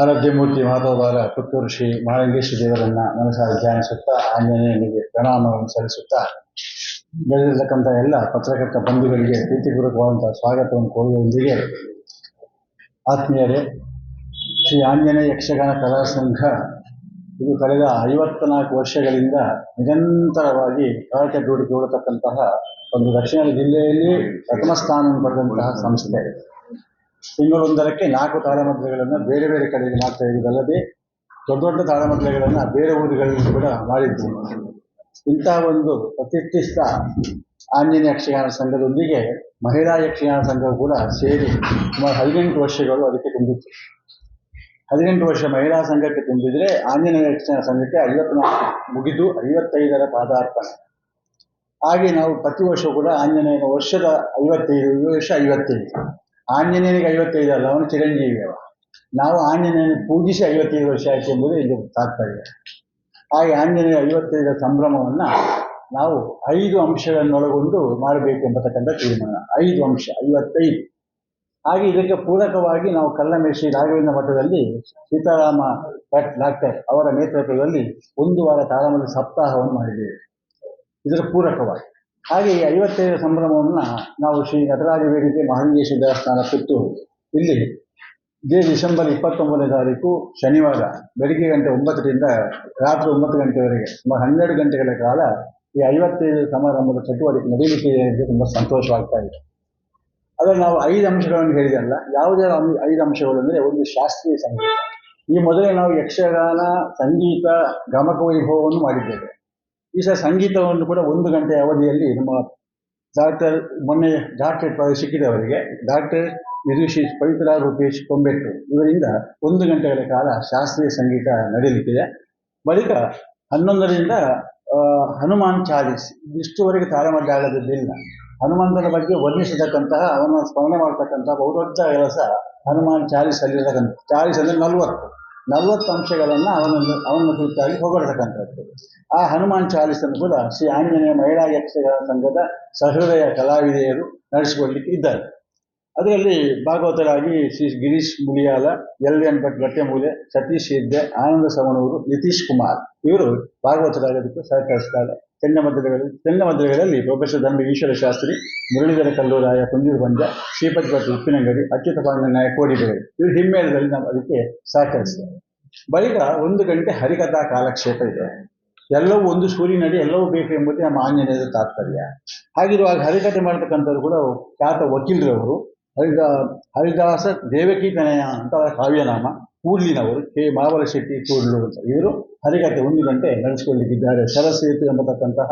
ಆರೋಗ್ಯಮೂರ್ತಿ ಮಹೋದರ ಪುತ್ತೂರು ಶ್ರೀ ಮಹಾಲಿಂಗೇಶ್ವರ ದೇವರನ್ನ ಮನಸಾಗಿ ಧ್ಯಾನಿಸುತ್ತಾ ಆಂಜನೇಯನಿಗೆ ಪ್ರಣಾಮವನ್ನು ಸಲ್ಲಿಸುತ್ತಾ ಬೆಳೆದಿರತಕ್ಕಂಥ ಎಲ್ಲ ಪತ್ರಕರ್ತ ಬಂಧುಗಳಿಗೆ ಪ್ರೀತಿಪೂರ್ವಕವಾದಂತಹ ಸ್ವಾಗತವನ್ನು ಕೋರುವೊಂದಿಗೆ ಆತ್ಮೀಯರೇ, ಶ್ರೀ ಆಂಜನೇಯ ಯಕ್ಷಗಾನ ಕಲಾ ಸಂಘ ಇದು ಕಳೆದ ಐವತ್ನಾಲ್ಕು ವರ್ಷಗಳಿಂದ ನಿರಂತರವಾಗಿ ಕಾರ್ಯಚಟುವಟಿಕೆ ಒಂದು ದಕ್ಷಿಣ ಜಿಲ್ಲೆಯಲ್ಲಿ ಪ್ರಥಮ ಸ್ಥಾನ ಪಡೆದಂತಹ ಸಂಸ್ಥೆ. ತಿಂಗಳೊಂದರಕ್ಕೆ ನಾಲ್ಕು ತಾಳಮದ್ಲೆಗಳನ್ನು ಬೇರೆ ಬೇರೆ ಕಡೆಗೆ ಮಾಡ್ತಾ ಇರುವುದಲ್ಲದೆ ದೊಡ್ಡ ದೊಡ್ಡ ತಾಳಮದ್ಲೆಗಳನ್ನು ಬೇರೆ ಊರುಗಳಲ್ಲಿ ಕೂಡ ಮಾಡಿದ್ದು ಇಂತಹ ಒಂದು ಪ್ರತಿಷ್ಠಿತ ಆಂಜನೇಯ ಯಕ್ಷಗಾನ ಸಂಘದೊಂದಿಗೆ ಮಹಿಳಾ ಯಕ್ಷಗಾನ ಸಂಘವು ಕೂಡ ಸೇರಿ ಸುಮಾರು ಹದಿನೆಂಟು ವರ್ಷಗಳು ಅದಕ್ಕೆ ತುಂಬಿತ್ತು. ಹದಿನೆಂಟು ವರ್ಷ ಮಹಿಳಾ ಸಂಘಕ್ಕೆ ತುಂಬಿದರೆ ಆಂಜನೇಯ ಯಕ್ಷಗಾನ ಸಂಘಕ್ಕೆ ಐವತ್ನಾಲ್ಕು ಮುಗಿದು ಐವತ್ತೈದರ ಪಾದಾರ್ಥ ಹಾಗೆ ನಾವು ಪ್ರತಿ ವರ್ಷ ಕೂಡ ಆಂಜನೇಯನ ವರ್ಷದ ಐವತ್ತೈದು, ವರ್ಷ ಐವತ್ತೈದು. ಆಂಜನೇಯನಿಗೆ ಐವತ್ತೈದು ಅಲ್ಲ, ಅವನು ಚಿರಂಜೀವಿ ಅವ. ನಾವು ಆಂಜನೇಯನ ಪೂಜಿಸಿ ಐವತ್ತೈದು ವರ್ಷ ಆಯ್ತು ಎಂಬುದು ಇಲ್ಲಿ ತಾತ್ಪರ್ಯ. ಹಾಗೆ ಆಂಜನೇಯ ಐವತ್ತೈದರ ಸಂಭ್ರಮವನ್ನು ನಾವು ಐದು ಅಂಶಗಳನ್ನೊಳಗೊಂಡು ಮಾಡಬೇಕು ಎಂಬತಕ್ಕಂಥ ತೀರ್ಮಾನ. ಐದು ಅಂಶ, ಐವತ್ತೈದು. ಹಾಗೆ ಇದಕ್ಕೆ ಪೂರಕವಾಗಿ ನಾವು ಕಲ್ಲಮೇಶಿ ರಾಘವೇಂದ್ರ ಮಠದಲ್ಲಿ ಸೀತಾರಾಮ ಭಟ್ ಡಾಕ್ಟರ್ ಅವರ ನೇತೃತ್ವದಲ್ಲಿ ಒಂದು ವಾರ ತಾಳಮಲ್ಲ ಸಪ್ತಾಹವನ್ನು ಮಾಡಿದ್ದೇವೆ. ಇದರ ಪೂರಕವಾಗಿ. ಹಾಗೆ ಈ ಐವತ್ತೈದು ಸಂಭ್ರಮವನ್ನು ನಾವು ಶ್ರೀ ನಟರಾಜ ವೇದಿಕೆ ಮಹಾಲಿಂಗೇಶ್ವರ ದೇವಸ್ಥಾನ ಪುತ್ತೂರು ಇಲ್ಲಿ ಇದೇ ಡಿಸೆಂಬರ್ ಇಪ್ಪತ್ತೊಂಬತ್ತನೇ ತಾರೀಕು ಶನಿವಾರ ಬೆಳಿಗ್ಗೆ ಗಂಟೆ ಒಂಬತ್ತರಿಂದ ರಾತ್ರಿ ಒಂಬತ್ತು ಗಂಟೆವರೆಗೆ ಸುಮಾರು ಹನ್ನೆರಡು ಗಂಟೆಗಳ ಕಾಲ ಈ ಐವತ್ತೈದು ಸಮಾರಂಭದ ಚಟುವಟಿಕೆ ನಡೀಲಿಕ್ಕೆ ತುಂಬ ಸಂತೋಷವಾಗ್ತಾ ಇದೆ. ಅದರಲ್ಲಿ ನಾವು ಐದು ಅಂಶಗಳನ್ನು ಹೇಳಿದಲ್ಲ ಯಾವುದೇ ಐದು ಅಂಶಗಳು ಅಂದರೆ ಒಂದು ಶಾಸ್ತ್ರೀಯ ಸಂಗೀತ. ಈ ಮೊದಲೇ ನಾವು ಯಕ್ಷಗಾನ, ಸಂಗೀತ ಗಮಕ ವೈಭವವನ್ನು ಮಾಡಿದ್ದೇವೆ. ಈ ಸಂಗೀತವನ್ನು ಕೂಡ ಒಂದು ಗಂಟೆ ಅವಧಿಯಲ್ಲಿ ನಮ್ಮ ಡಾಕ್ಟರ್ ಮೊನ್ನೆ ಡಾಕ್ಟರೇಟ್ ಪದವಿ ಸಿಕ್ಕಿದವರಿಗೆ ಡಾಕ್ಟರ್ ನಿರ್ವಿಶಿ ಪವಿತ್ರ ರೂಪೇಶ್ ಕೊಂಬೆಟ್ಟು. ಇವರಿಂದ ಒಂದು ಗಂಟೆಗಳ ಕಾಲ ಶಾಸ್ತ್ರೀಯ ಸಂಗೀತ ನಡೆಯಲಿಕ್ಕಿದೆ ಬಳಿಕ ಹನ್ನೊಂದರಿಂದ ಹನುಮಾನ್ ಚಾಲೀಸ್. ಇಷ್ಟುವರೆಗೆ ತಾಳಮದ್ದಾಳದಿಲ್ಲ ಹನುಮಂತನ ಬಗ್ಗೆ ವರ್ಣಿಸತಕ್ಕಂತಹ, ಅವನ ಸ್ಮರಣೆ ಮಾಡತಕ್ಕಂತಹ ಬಹುದೊಡ್ಡ ಕೆಲಸ ಹನುಮಾನ್ ಚಾಲೀಸ್ ಅಲ್ಲಿರತಕ್ಕಂಥ ಚಾಲೀಸ್ ಅಂದರೆ ನಲವತ್ತು. ನಲವತ್ತು ಅಂಶಗಳನ್ನು ಅವನನ್ನು, ಅವನ ಕುರಿತಾಗಿ ಹೊಗಡತಕ್ಕಂಥದ್ದು ಆ ಹನುಮಾನ್ ಚಾಲೀಸನ್ನು ಕೂಡ ಶ್ರೀ ಆಂಜನೇಯ ಮಹಿಳಾ ಯಕ್ಷಗಾನ ಸಂಘದ ಸಹೃದಯ ಕಲಾವಿದೆಯರು ನಡೆಸಿಕೊಳ್ಳಿಕ್ಕೆ ಇದ್ದಾರೆ. ಅದರಲ್ಲಿ ಭಾಗವತರಾಗಿ ಶ್ರೀ ಗಿರೀಶ್ ಮುಳಿಯಾಲ ಎಲ್ ಎನ್ ಭಟ್ ಗಟ್ಟೆಮೂಲೆ, ಸತೀಶ್ ಹೆದ್ದೆ ಆನಂದ ಸವಣೂರು, ನಿತೀಶ್ ಕುಮಾರ್. ಇವರು ಭಾಗವತರಾಗೋದಕ್ಕೆ ಸಹಕರಿಸ್ತಾರೆ. ಚೆನ್ನಮದ್ರಗಳಲ್ಲಿ ಚೆನ್ನಮದ್ರಗಳಲ್ಲಿ ಪ್ರೊಫೆಸರ್ ದಂಬಿ ಈಶ್ವರ ಶಾಸ್ತ್ರಿ, ಮುರಳೀಧರ ಕಲ್ಲೂರಾಯ ಕುಂಜೂರು ಬಂಜ ಶ್ರೀಪತಿ ಭಟ್ ಉಪ್ಪಿನಂಗಡಿ, ಅಚ್ಯುತ ನಾಯಕ ಕೋಡಿಬೇಡಿ ಇವರು ಹಿಮ್ಮೇಳದಲ್ಲಿ ನಾವು ಅದಕ್ಕೆ ಸಹಕರಿಸ್ತಾರೆ ಬಳಿಕ ಒಂದು ಗಂಟೆ ಹರಿಕಥಾ ಕಾಲಕ್ಷೇಪ ಇದೆ. ಎಲ್ಲವೂ ಒಂದು ಸೂರಿನಡಿ ಎಲ್ಲವೂ ಬೇಕು ಎಂಬುದೇ ನಮ್ಮ ಆಂಜನೇಯದ ತಾತ್ಪರ್ಯ. ಹಾಗಿರುವಾಗ ಹರಿಕಥೆ ಮಾಡ್ತಕ್ಕಂಥವ್ರು ಕೂಡ ಖ್ಯಾತ ವಕೀಲರವರು. ಹರಿದ, ಹರಿದಾಸ ದೇವಕಿ ತನಯ ಅಂತ ಕಾವ್ಯನಾಮ ಕೂಡ್ಲಿನವರು ಕೆ. ಮಾವಲ ಶೆಟ್ಟಿ ಕೂಡ್ಲು ಅಂತ. ಇವರು ಹರಿಕತೆ ಒಂದು ಗಂಟೆ ನಡೆಸಿಕೊಳ್ಳಿಕ್ಕಿದ್ದಾರೆ ಸರಸ್ವತಿ ಎಂಬತಕ್ಕಂತಹ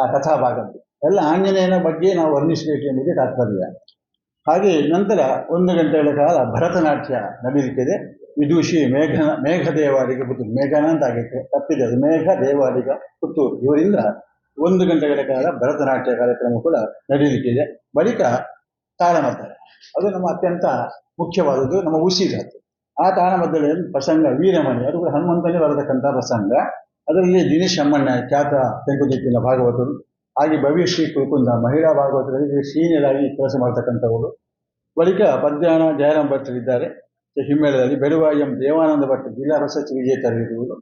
ಆ ಕಥಾಭಾಗದ್ದು. ಎಲ್ಲ ಆಂಜನೇಯನ ಬಗ್ಗೆ ನಾವು ವರ್ಣಿಸಬೇಕು ಎಂಬುದೇ ತಾತ್ಪರ್ಯ. ಹಾಗೆ ನಂತರ ಒಂದು ಗಂಟೆಗಳ ಕಾಲ ಭರತನಾಟ್ಯ ನಡೀಲಿಕ್ಕಿದೆ. ವಿದೂಷಿ ಮೇಘ ಮೇಘ ದೇವಾಡಿಗ ಪುತ್ತೂರು. ಮೇಘನ ಅಂತ ಆಗೈತೆ, ತಪ್ಪಿದೆ ಅದು. ಮೇಘ ದೇವಾಡಿಗ ಪುತ್ತೂರು. ಇವರಿಂದ ಒಂದು ಗಂಟೆಗಳ ಕಾಲ ಭರತನಾಟ್ಯ ಕಾರ್ಯಕ್ರಮ ಕೂಡ ನಡೆಯಲಿಕ್ಕಿದೆ ಬಳಿಕ ತಾಳಮದ್ದಳೆ ಅದು ನಮ್ಮ ಅತ್ಯಂತ ಮುಖ್ಯವಾದದ್ದು, ನಮ್ಮ ಉಸಿರಾತು ಆ ತಾಳಮದ್ದಳೆಯಲ್ಲಿ ಪ್ರಸಂಗ, ವೀರಮಣಿ, ಅದು ಕೂಡ ಹನುಮಂತನೇ ಬರತಕ್ಕಂಥ ಪ್ರಸಂಗ. ಅದರಲ್ಲಿ ದಿನೇಶ್ ಅಮ್ಮಣ್ಣ, ಖ್ಯಾತ ತೆಂಕುದಿಕ್ಕಿನ ಭಾಗವತರು, ಹಾಗೆ ಭವ್ಯಶ್ರೀ ಕುಲ್ಕುಂದ ಮಹಿಳಾ ಭಾಗವತರಲ್ಲಿ ಸೀನಿಯರ್ ಆಗಿ ಕೆಲಸ ಮಾಡ್ತಕ್ಕಂಥವರು. ಬಳಿಕ ಪದ್ಯಾಣ ಜಯರಾಮ್ ಭಟ್ಟರಿದ್ದಾರೆ ಹಿಮ್ಮೇಳದಲ್ಲಿ, ಬೆಡುವ ಎಂ ದೇವಾನಂದ ಭಟ್, ಜಿಲ್ಲಾ ಪ್ರಶಸ್ತಿ ವಿಜೇತರಿರುವುದು.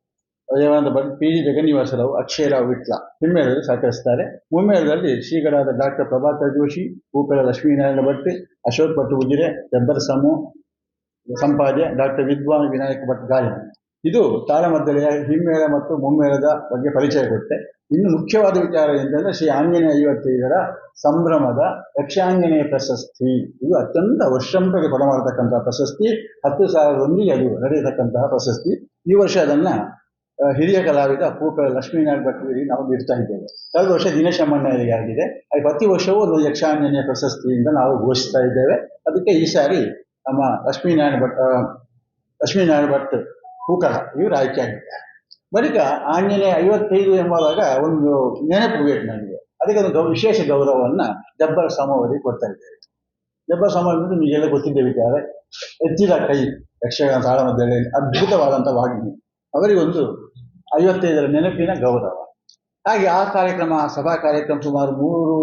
ದೇವಾನಂದ ಭಟ್ ಪಿ ಜಿ ಜಗನ್ನಿವಾಸರಾವ್, ಅಕ್ಷಯರಾವ್, ವಿಟ್ಲ ಹಿಮ್ಮೇಳದಲ್ಲಿ ಸಹಕರಿಸ್ತಾರೆ. ಮುಮ್ಮೇಳದಲ್ಲಿ ಶ್ರೀಗಳಾದ ಡಾಕ್ಟರ್ ಪ್ರಭಾಕರ್ ಜೋಶಿ ಹೂಕಳ ಲಕ್ಷ್ಮೀನಾರಾಯಣ ಭಟ್, ಅಶೋಕ್ ಭಟ್ ಉಜಿರೆ ಜಬ್ಬರ್ ಸಮು ಸಂಪಾದ್ಯ ಡಾಕ್ಟರ್ ವಿದ್ವಾನ್ ವಿನಾಯಕ ಭಟ್ ಗಾಯನ. ಇದು ತಾಳಮದ್ದಳೆಯ ಹಿಮ್ಮೇಳ ಮತ್ತು ಮುಮ್ಮೇಳದ ಬಗ್ಗೆ ಪರಿಚಯ ಕೊಟ್ಟೆ ಇನ್ನು ಮುಖ್ಯವಾದ ವಿಚಾರ ಎಂದರೆ ಶ್ರೀ ಆಂಜನೇಯ ಐವತ್ತೈದರ ಸಂಭ್ರಮದ ಯಕ್ಷಾಂಜನೇಯ ಪ್ರಶಸ್ತಿ. ಇದು ಅತ್ಯಂತ ವರ್ಷಂಪಗೆ ಕೊಡಮಾಡತಕ್ಕಂತಹ ಪ್ರಶಸ್ತಿ. ಹತ್ತು ಸಾವಿರದೊಂದಿಗೆ ಅದು ನಡೆಯತಕ್ಕಂತಹ ಪ್ರಶಸ್ತಿ. ಈ ವರ್ಷ ಅದನ್ನ ಹಿರಿಯ ಕಲಾವಿದ ಪೂಕ ಲಕ್ಷ್ಮೀನಾರಾಯಣ ಭಟ್ರಿಗೆ ನಾವು ನೀಡ್ತಾ ಇದ್ದೇವೆ. ಕಳೆದ ವರ್ಷ ದಿನೇಶ ಆಗಿದೆ. ಅದು ಪ್ರತಿ ವರ್ಷವೂ ಒಂದು ಯಕ್ಷಾಂಜನೇಯ ಪ್ರಶಸ್ತಿಯಿಂದ ನಾವು ಘೋಷಿಸ್ತಾ ಇದ್ದೇವೆ. ಅದಕ್ಕೆ ಈ ಸಾರಿ ನಮ್ಮ ಲಕ್ಷ್ಮೀನಾರಾಯಣ ಭಟ್ ಲಕ್ಷ್ಮೀನಾರಾಯಣ ಭಟ್ ಪೂಕಳ, ಇವರು ಆಯ್ಕೆಯಾಗಿದ್ದಾರೆ ಬಳಿಕ ಆಂಜನೇಯ ಐವತ್ತೈದು ಎಂಬುದಾಗ ಒಂದು ನೆನಪು ಬೇಕು ನನಗೆ. ಅದಕ್ಕೆ ಒಂದು ವಿಶೇಷ ಗೌರವವನ್ನು ಜಬ್ಬರ್ ಸಮವರಿಗೆ ಕೊಡ್ತಾ ಇದ್ದೇವೆ. ಜಬ್ಬರ್ ಸಮ ಅಂದ್ರೆ ನಿಮಗೆಲ್ಲ ಗೊತ್ತಿದ್ದೇವೆ ವಿಚಾರ. ಎತ್ತಿದ ಕೈ ಯಕ್ಷಗಾನ ತಾಳಮದ್ದಳೆಯಲ್ಲಿ ಅದ್ಭುತವಾದಂಥ ವಾಗ್ಮಿ ಅವರಿಗೊಂದು ಐವತ್ತೈದರ ನೆನಪಿನ ಗೌರವ. ಹಾಗೆ ಆ ಕಾರ್ಯಕ್ರಮ, ಸಭಾ ಕಾರ್ಯಕ್ರಮ ಸುಮಾರು ಮೂರು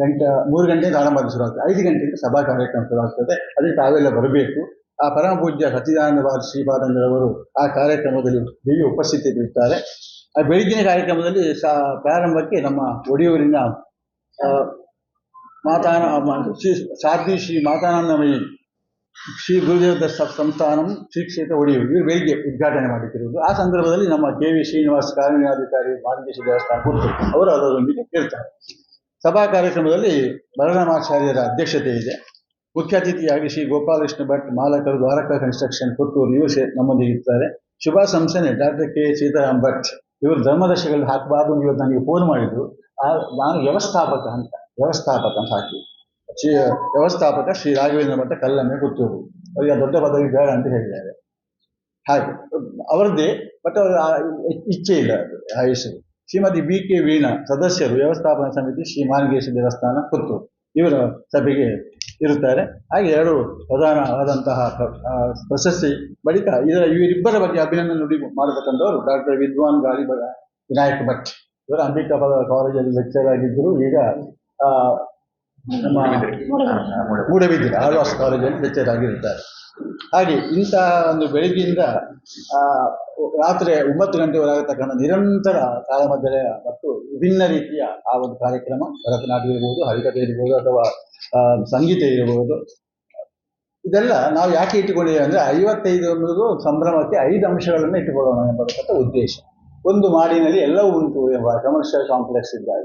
ಗಂಟೆ, ಮೂರು ಗಂಟೆಯಿಂದ ಆರಂಭ ಶುರುವಾಗ್ತದೆ. ಐದು ಗಂಟೆಯಿಂದ ಸಭಾ ಕಾರ್ಯಕ್ರಮ ಶುರುವಾಗ್ತದೆ. ಅದಕ್ಕೆ ತಾವೆಲ್ಲ ಬರಬೇಕು. ಆ ಪರಮ ಪೂಜ್ಯ ಸಚ್ಚಿದಾನಂದ ಶ್ರೀಪಾದಂಗರವರು ಆ ಕಾರ್ಯಕ್ರಮದಲ್ಲಿ ದಿವ್ಯ ಉಪಸ್ಥಿತಿಯಲ್ಲಿರ್ತಾರೆ ಆ ಬೆಳಗಿನ ಕಾರ್ಯಕ್ರಮದಲ್ಲಿ ಸಾ, ಪ್ರಾರಂಭಕ್ಕೆ ನಮ್ಮ ಒಡಿಯೂರಿನ ಮಾತಾನ ಶ್ರೀ, ಸಾಧ್ವಿ ಶ್ರೀ ಮಾತಾನಂದಮಯಿ ಶ್ರೀ ಗುರುದೇವ ದರ್ಶ ಸಂಸ್ಥಾನಂ ಶ್ರೀ ಕ್ಷೇತ್ರ ಒಡೆಯೂರು. ಇವರು ಬೆಳಿಗ್ಗೆ ಉದ್ಘಾಟನೆ ಮಾಡುತ್ತಿರುವುದು ಆ ಸಂದರ್ಭದಲ್ಲಿ ನಮ್ಮ ಕೆ ವಿ ಶ್ರೀನಿವಾಸ್ ಕಾರ್ಯನಿರ್ವಹಣಾಧಿಕಾರಿ ಮಾರ್ಗೇಶ ದೇವಸ್ಥಾನ ಕುರಿತು ಅವರು ಅದರೊಂದಿಗೆ ಇರ್ತಾರೆ. ಸಭಾ ಕಾರ್ಯಕ್ರಮದಲ್ಲಿ ಬಲರಾಮಾಚಾರ್ಯರ ಅಧ್ಯಕ್ಷತೆ ಇದೆ. ಮುಖ್ಯ ಅತಿಥಿಯಾಗಿ ಶ್ರೀ ಗೋಪಾಲಕೃಷ್ಣ ಭಟ್, ಮಾಲಕರು, ದ್ವಾರಕಾ ಕನ್ಸ್ಟ್ರಕ್ಷನ್ ಪುತ್ತೂರು ಇವರು ನಮ್ಮೊಂದಿಗೆ ಇರ್ತಾರೆ. ಶುಭ ಸಂಸ್ಥೆನೆ ಡಾಕ್ಟರ್ ಕೆ ಸೀತಾರಾಮ್ ಭಟ್ ಇವರು ಧರ್ಮದರ್ಶಿಗಳಲ್ಲಿ ಹಾಕಬಾರ್ದು ಇವತ್ತು ನನಗೆ ಫೋನ್ ಮಾಡಿದ್ರು. ನಾನು ವ್ಯವಸ್ಥಾಪಕ ಅಂತ ವ್ಯವಸ್ಥಾಪಕ ಅಂತ ಹಾಕಿ ಶ್ರೀ ವ್ಯವಸ್ಥಾಪಕ ಶ್ರೀ ರಾಘವೇಂದ್ರ ಭಟ್ಟ ಕಲ್ಲಮ್ಮೆ ಪುತ್ತೂರು ಅವರಿಗೆ ದೊಡ್ಡ ಪದವಿ ಬೇಡ ಅಂತ ಹೇಳಿದ್ದಾರೆ. ಹಾಗೆ, ಅವರದ್ದೇ ಬಟ್ ಅವರ ಇಚ್ಛೆ ಇಲ್ಲ ಅದು, ಆ ಹೆಸರು. ಶ್ರೀಮತಿ ಬಿ ಕೆ ವೀಣಾ, ಸದಸ್ಯರು, ವ್ಯವಸ್ಥಾಪನಾ ಸಮಿತಿ ಶ್ರೀ ಮಾನಗೇಶ ದೇವಸ್ಥಾನ ಪುತ್ತೂರು ಇವರ ಸಭೆಗೆ ಇರುತ್ತಾರೆ. ಹಾಗೆ ಎರಡು ಪ್ರಧಾನ ಆದಂತಹ ಪ್ರಶಸ್ತಿ ಬಳಿಕ ಇದರ, ಇವರಿಬ್ಬರ ಬಗ್ಗೆ ಅಭಿನಂದನೆ ನುಡಿ ಮಾಡತಕ್ಕಂಥವರು ಡಾಕ್ಟರ್ ವಿದ್ವಾನ್ ಗಾಳಿ ವಿನಾಯಕ ಭಟ್. ಇವರು ಅಂಬಿಕಾಪದ ಕಾಲೇಜಲ್ಲಿ ಲೆಕ್ಚರ್ ಆಗಿದ್ದರು. ಈಗ ನಮ್ಮ ಆಳ್ವಾಸ್ ಕಾಲೇಜಲ್ಲಿ ಲೆಕ್ಚರ್ ಆಗಿರುತ್ತಾರೆ. ಹಾಗೆ ಇಂತಹ ಒಂದು ಬೆಳಿಗ್ಗೆಯಿಂದ ರಾತ್ರಿ ಒಂಬತ್ತು ಗಂಟೆವರೆಗತಕ್ಕಂಥ ನಿರಂತರ ಕಾಲಮದ್ದಳೆಯ ಮತ್ತು ವಿಭಿನ್ನ ರೀತಿಯ ಆ ಒಂದು ಕಾರ್ಯಕ್ರಮ, ಭರತನಾಟ್ಯ ಇರ್ಬೋದು ಹರಿಕತೆ ಇರ್ಬೋದು ಅಥವಾ ಸಂಗೀತ ಇರಬಹುದು ಇದೆಲ್ಲ ನಾವು ಯಾಕೆ ಇಟ್ಟುಕೊಂಡಿದ್ದೇವೆ ಅಂದ್ರೆ ಐವತ್ತೈದು ಅನ್ನೋದು ಸಂಭ್ರಮಕ್ಕೆ ಐದು ಅಂಶಗಳನ್ನು ಇಟ್ಟುಕೊಳ್ಳೋಣ ಎಂಬತಕ್ಕಂಥ ಉದ್ದೇಶ. ಒಂದು ಮಾಡಿನಲ್ಲಿ ಎಲ್ಲವೂ ಉಂಟು ಎಂಬ ಕಮರ್ಷಿಯಲ್ ಕಾಂಪ್ಲೆಕ್ಸ್ ಇದ್ದಾಗ